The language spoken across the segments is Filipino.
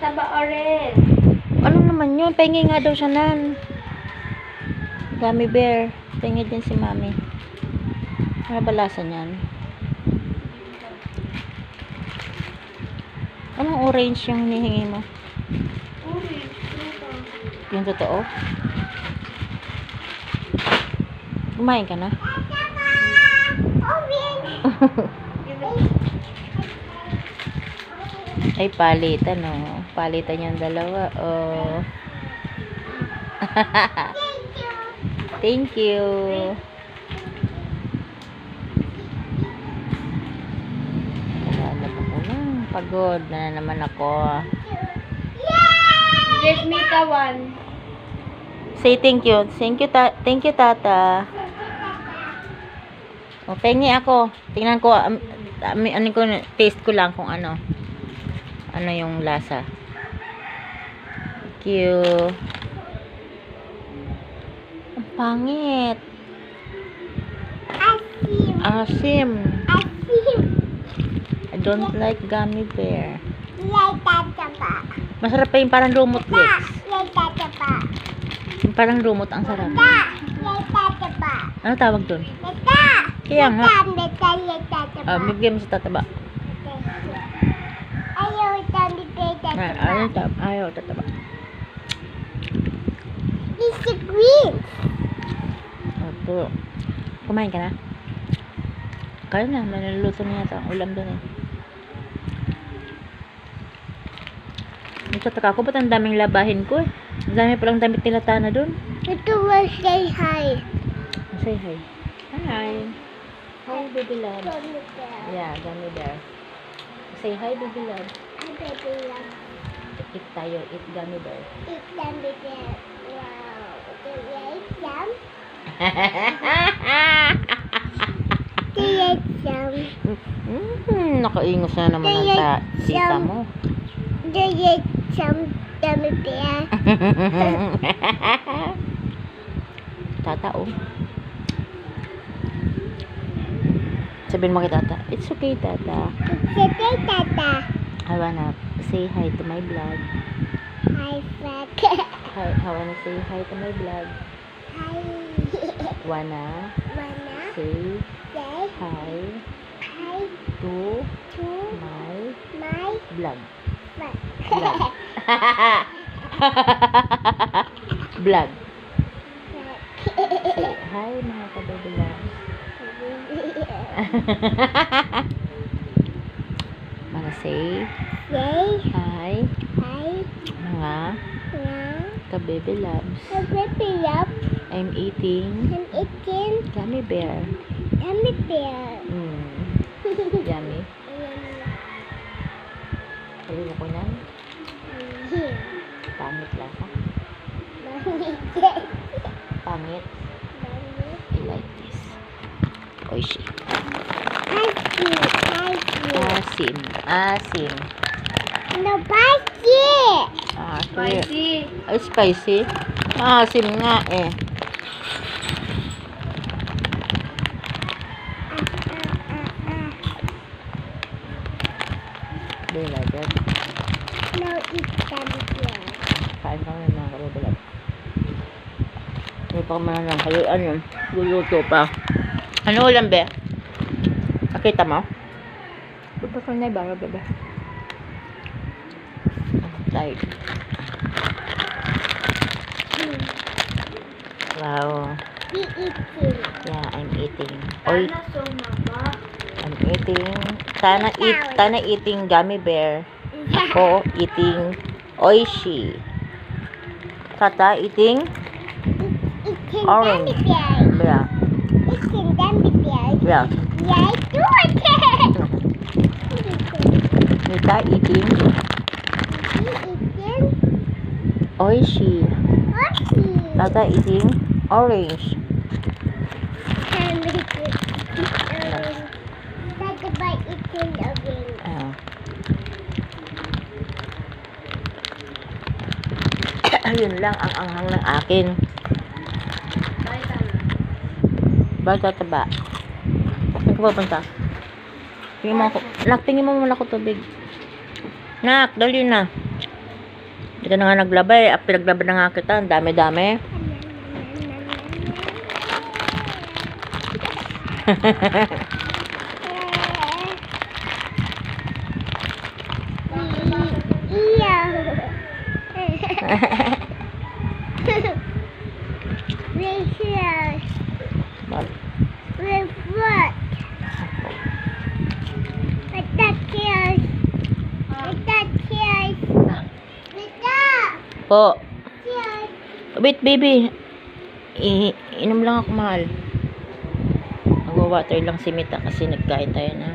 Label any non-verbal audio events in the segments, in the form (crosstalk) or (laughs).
taba orange. Ano naman yun? Pengi nga daw siya nan. Gummy bear. Pengi din si mami. Ano ba lasa niyan? Anong orange yung hinihingi mo? Orange. Yung totoo? Kumain ka na? (laughs) Ay, palitan, oh. Palitan yung dalawa, oh. (laughs) Thank you. Naglalab ako na. Pagod na naman ako. Give me the one. Say thank you. Thank you, ta thank you, tata. O, pengi ako. Tingnan ko, um, um, ano ko, taste ko lang kung ano. Ano yung lasa. Thank you. Ang pangit. Asim. I don't like gummy bear. Masarap pa yung parang lumot, Lex. Yung parang lumot ang sarap. Ano tawag doon? Kaya nga. Ah, bigyan mo sa tataba. Ayaw Ah, ayaw, tab ayaw tataba. It's the green. Opo. Kumain ka na? Kaya na, may naluluto na yata ang ulam doon eh. Nagtataka ako, ba't ang daming labahin ko eh? Ang dami palang damit nila Tana doon. Ito will say hi. Say hi. Hi. Hi, baby love. Yeah, gummy bear. Say hi, baby love. Baby love. Eat tayo, eat gummy bear. It's gummy bear. (laughs) Wow. Do you like some? Do you like some? mm, nakaingos na naman ang ta tita mo. Do you like some gummy bear? (laughs) tata, oh. Sabihin mo kay tata, it's okay, tata. It's okay, Tata. I wanna say hi to my vlog. Hi, Frank. (laughs) Hi, I wanna say hi to my vlog. Hi. (laughs) Wanna Wanna say say hi hi to to my my vlog. Frank. (laughs) vlog. Say hi, mga kababayan. Say Say hi, hi. mga Now, ka-baby loves. baby up I'm eating and eating gummy bear. gummy bear. Mm, yummy. Sabi mo ko nan, pangit lasa. Pangit. I like this. Oishi. Asim. Asim. No, spicy. Ah. Spicy. Ay, spicy. Maasim nga eh. Di like it. No, eat gummy bear. Kain kami mga kababalap. May pa lang kayo. Ano yun? Luluto pa. Ano ulam, be? Nakita mo? Punta ka na iba, bebe. Tight. Wow. Be eating. Yeah, I'm eating. Oy, Sana so maba. I'm eating. Tana eat, Tana eating gummy bear. Ako eating oishi. Tata eating Orange. gummy bear. yeah, Eating gummy bear. yeah. It. Nita eating eating oishi. Oshi. Tata eating orange. Can make it eat orange. Tata eating orange. Ah. (coughs) Ayun lang ang anghang ng akin. Bata taba. Saan ka pupunta? Tingin mo ako. Nak, tingin mo muna ako tubig. Nak, dali na. Ka na nga naglaba eh. Ah, Pinaglaba na nga kita. Ang dami-dami. We're (laughs) (laughs) Po. Wait, baby. I inom lang ako, mahal. Nag-water lang si Mita kasi nagkain tayo na.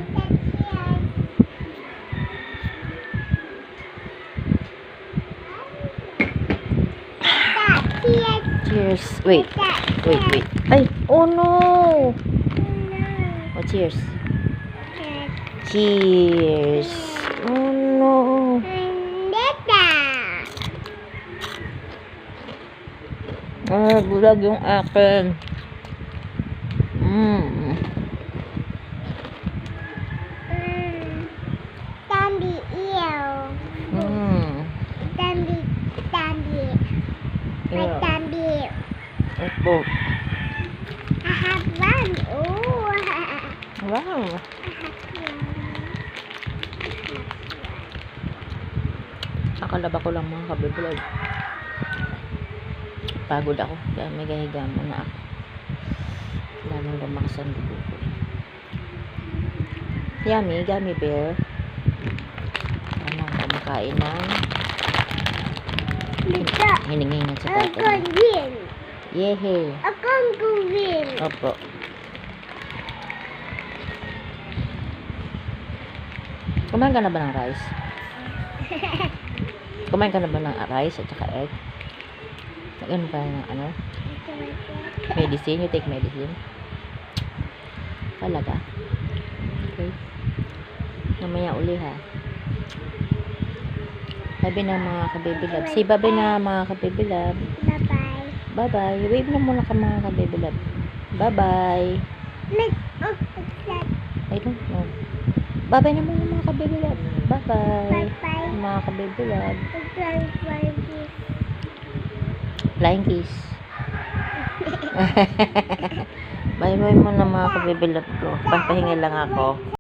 Cheers. Wait. Wait, wait. Ay! Oh no! Oh, cheers. Cheers. Oh no. Ah, bulag yung akin. Mm. Dambi ew. Mm. Dambi, dambi. My dambi. Opo. I have one. Oh. (laughs) Wow. Nakalaba ko lang mga kabiblog. Pagod ako. Kaya may gahiga muna ako. Lalong lumakas ang dugo ko. Yummy, gummy bear. Anong kumakain ng hiningingan sa tatay. Yehe. Ako win. Opo. Kumain ka na ba ng rice? (laughs) Kumain ka na ba ng rice at saka egg? Ganun pa ng ano? Medicine? You take medicine? Talaga? Okay. Mamaya uli ha. Sabi na mga kabibilab. Si Babi na mga kabibilab. Bye-bye. Bye-bye. Wave na muna ka mga kabibilab. Bye-bye. I don't know. Bye-bye na muna mga kabibilab. Bye-bye. Bye-bye. Mga kabibilab. Bye-bye. Flying kiss. (laughs) Bye-bye muna mga kabibilab ko. Papahinga lang ako.